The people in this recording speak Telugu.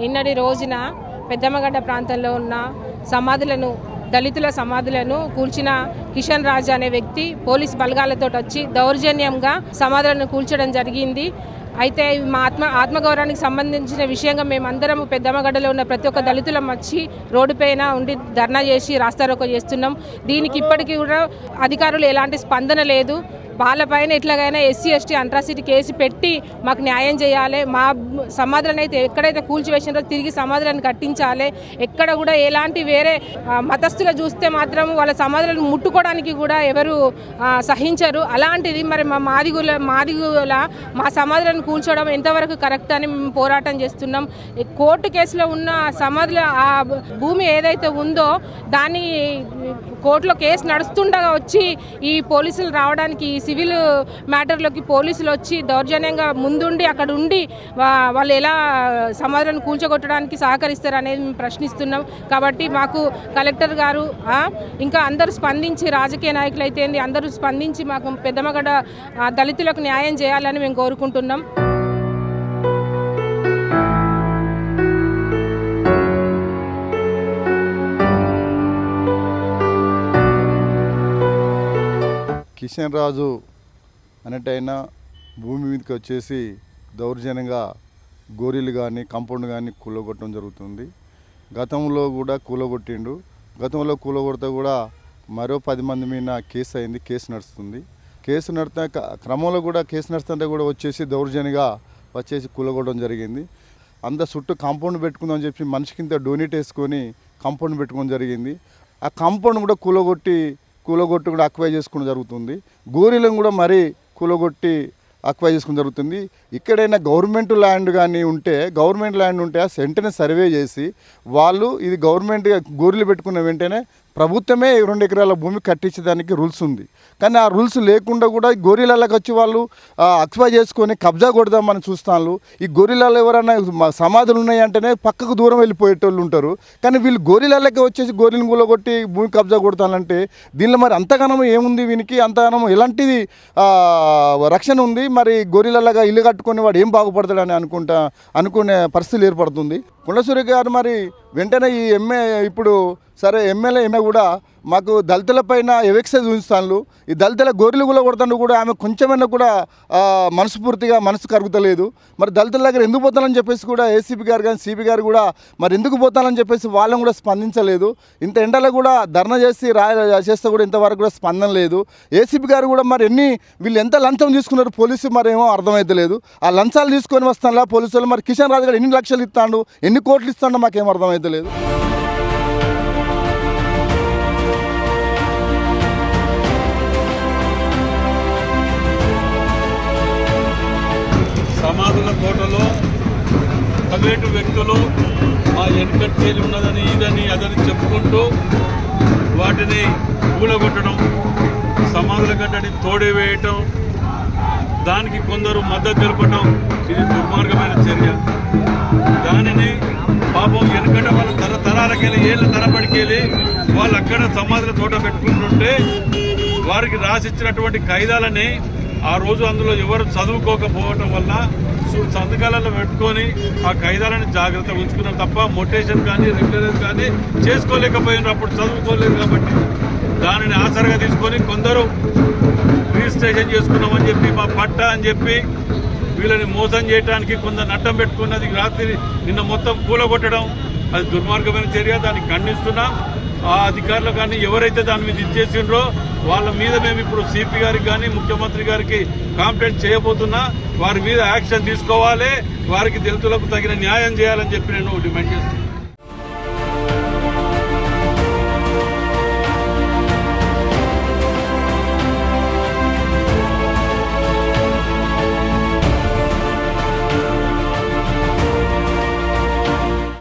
నిన్నటి రోజున పెద్దమ్మగడ్డ ప్రాంతంలో ఉన్న సమాధులను దళితుల సమాధులను కూల్చిన కిషన్ రాజా అనే వ్యక్తి పోలీస్ బలగాలతో వచ్చి దౌర్జన్యంగా సమాధులను కూల్చడం జరిగింది. అయితే ఇవి మా ఆత్మ ఆత్మగౌరవానికి సంబంధించిన విషయంగా మేమందరం పెద్దమ్మగడ్డలో ఉన్న ప్రతి ఒక్క దళితులం వచ్చి రోడ్డుపైన ఉండి ధర్నా చేసి రాస్తారోకో చేస్తున్నాం. దీనికి ఇప్పటికీ కూడా అధికారులు ఎలాంటి స్పందన లేదు. వాళ్ళపైన ఎట్లాగైనా ఎస్సీ ఎస్టీ అంట్రాసిటీ కేసు పెట్టి మాకు న్యాయం చేయాలి. మా సమాధులను అయితే ఎక్కడైతే కూల్చివేసినారో తిరిగి సమాధులను కట్టించాలి. ఎక్కడ కూడా ఎలాంటి వేరే మతస్థులు చూస్తే మాత్రం వాళ్ళ సమాధులను ముట్టుకోవడానికి కూడా ఎవరు సహించరు. అలాంటిది మరి మా మాదిగుల మాదిగుల మా సమాధులను కూల్చోవడం ఎంతవరకు కరెక్ట్ అని మేము పోరాటం చేస్తున్నాం. కోర్టు కేసులో ఉన్న సమాధుల ఆ భూమి ఏదైతే ఉందో దాన్ని కోర్టులో కేసు నడుస్తుండగా వచ్చి ఈ పోలీసులు రావడానికి ఈ సివిల్ మ్యాటర్లోకి పోలీసులు వచ్చి దౌర్జన్యంగా ముందుండి అక్కడ ఉండి వా- వాళ్ళు ఎలా సమాధానం కూల్చగొట్టడానికి సహకరిస్తారు అనేది మేము ప్రశ్నిస్తున్నాం. కాబట్టి మాకు కలెక్టర్ గారు ఇంకా అందరూ స్పందించి రాజకీయ నాయకులు అయితే అందరూ స్పందించి మాకు పెద్దమగడ దళితులకు న్యాయం చేయాలని మేము కోరుకుంటున్నాం. కిషన్ రాజు అనేటైనా భూమి మీదకి వచ్చేసి దౌర్జన్యంగా గోరీలు కానీ కంపౌండ్ కానీ కూలగొట్టడం జరుగుతుంది. గతంలో కూడా కూలగొట్టిండు. గతంలో కూలగొడితే కూడా మరో పది మంది మీద కేసు అయింది కేసు నడుస్తుంది. కేసు నడితే క- క్రమంలో కూడా కేసు నడుస్తుంటే కూడా వచ్చేసి దౌర్జన్యంగా వచ్చేసి కూలగొట్టడం జరిగింది. అంత చుట్టూ కాంపౌండ్ పెట్టుకుందామని చెప్పి మనిషికి ఇంత డొనేట్ వేసుకొని కాంపౌండ్ పెట్టుకోవడం జరిగింది. ఆ కాంపౌండ్ కూడా కూలగొట్టి కూలగొట్టి కూడా అక్వై చేసుకోవడం జరుగుతుంది. గోరీలను కూడా మరీ కూలగొట్టి అక్వై చేసుకోవడం జరుగుతుంది. ఇక్కడైనా గవర్నమెంట్ ల్యాండ్ కానీ ఉంటే గవర్నమెంట్ ల్యాండ్ ఉంటే ఆ వెంటనే సర్వే చేసి వాళ్ళు ఇది గవర్నమెంట్ గోరీలు పెట్టుకున్న వెంటనే ప్రభుత్వమే రెండు ఎకరాల భూమి కట్టించడానికి రూల్స్ ఉంది. కానీ ఆ రూల్స్ లేకుండా కూడా ఈ వచ్చి వాళ్ళు అక్వై చేసుకొని కబ్జా కొడదామని చూస్తాను ఈ గొర్రెలలో ఎవరైనా సమాధులు ఉన్నాయంటేనే పక్కకు దూరం వెళ్ళిపోయేటోళ్ళు ఉంటారు. కానీ వీళ్ళు గొర్రెలకి వచ్చేసి గొర్రెలను కూలగొట్టి భూమి కబ్జా కొడతానంటే దీనిలో మరి అంతగానం ఏముంది వీనికి? అంతగానం ఎలాంటిది రక్షణ ఉంది? మరి గొర్రెలలాగా ఇల్లు కట్టుకొని వాడు ఏం బాగుపడతాడని అనుకుంటా అనుకునే పరిస్థితులు ఏర్పడుతుంది. కొండసూరి గారు మరి వెంటనే ఈ ఎంఏ ఇప్పుడు సరే ఎమ్మెల్యే అయినా కూడా మాకు దళితుల పైన ఎవెక్సైజ్ ఉంచుతాను ఈ దళితుల గొర్రెలు కూడా కొడతాను కూడా ఆమె కొంచెమైనా కూడా మనస్ఫూర్తిగా మనసు కరుగుతలేదు. మరి దళితుల దగ్గర ఎందుకు పోతానని చెప్పేసి కూడా ఏసీపీ గారు కానీ సిపి గారు కూడా మరి ఎందుకు పోతానని చెప్పేసి వాళ్ళని కూడా స్పందించలేదు. ఇంత ఎండలో కూడా ధర్నా చేసి రా చేస్తే కూడా ఇంతవరకు కూడా స్పందన లేదు. ఏసీపీ గారు కూడా మరి ఎన్ని వీళ్ళు ఎంత లంచం తీసుకున్నారు పోలీసు మరి ఏమో ఆ లంచాలు తీసుకొని వస్తానులా పోలీసులు మరి కిషన్ రాజు గారు ఎన్ని లక్షలు ఇస్తాడు ఎన్ని కోట్లు ఇస్తాడో మాకేం అర్థమవుతలేదు కోటలో తోటలో ప్రైవేటు వ్యక్తులు మా వెనుకట్టేది ఉన్నదని ఇదని అదని చెప్పుకుంటూ వాటిని కూలగొట్టడం సమాధుల గడ్డని తోడేవేయటం దానికి కొందరు మద్దతు తెలపడం ఇది దుర్మార్గమైన చర్య. దానిని పాపం వెనుకట వాళ్ళ తరతరాలకెళ్ళి ఏళ్ళ తరబడికెళ్ళి వాళ్ళు అక్కడ సమాధుల తోట పెట్టుకుంటుంటే వారికి రాసిచ్చినటువంటి ఖైదాలని ఆ రోజు అందులో ఎవరు చదువుకోకపోవటం వల్ల సంతకాలలో పెట్టుకొని ఆ ఖైదాలని జాగ్రత్తగా ఉంచుకున్నారు తప్ప మొటేషన్ కానీ రెగ్యులర్ కానీ చేసుకోలేకపోయినారు. అప్పుడు చదువుకోలేదు కాబట్టి దానిని ఆసరగా తీసుకొని కొందరు రిజిస్ట్రేషన్ చేసుకున్నామని చెప్పి మా పట్ట అని చెప్పి వీళ్ళని మోసం చేయడానికి కొందరు నట్టం పెట్టుకున్నది రాత్రి నిన్న మొత్తం కూలగొట్టడం అది దుర్మార్గమైన చర్య. దాన్ని ఖండిస్తున్నాం. ఆ అధికారులు కానీ ఎవరైతే దాని మీద ఇచ్చేసిండ్రో వాళ్ళ మీద మేము ఇప్పుడు సిపి గారికి కానీ ముఖ్యమంత్రి గారికి కాంప్లైంట్ చేయబోతున్నా వారి మీద యాక్షన్ తీసుకోవాలి వారికి దళితులకు తగిన న్యాయం చేయాలని చెప్పి నేను డిమాండ్ చేస్తున్నాను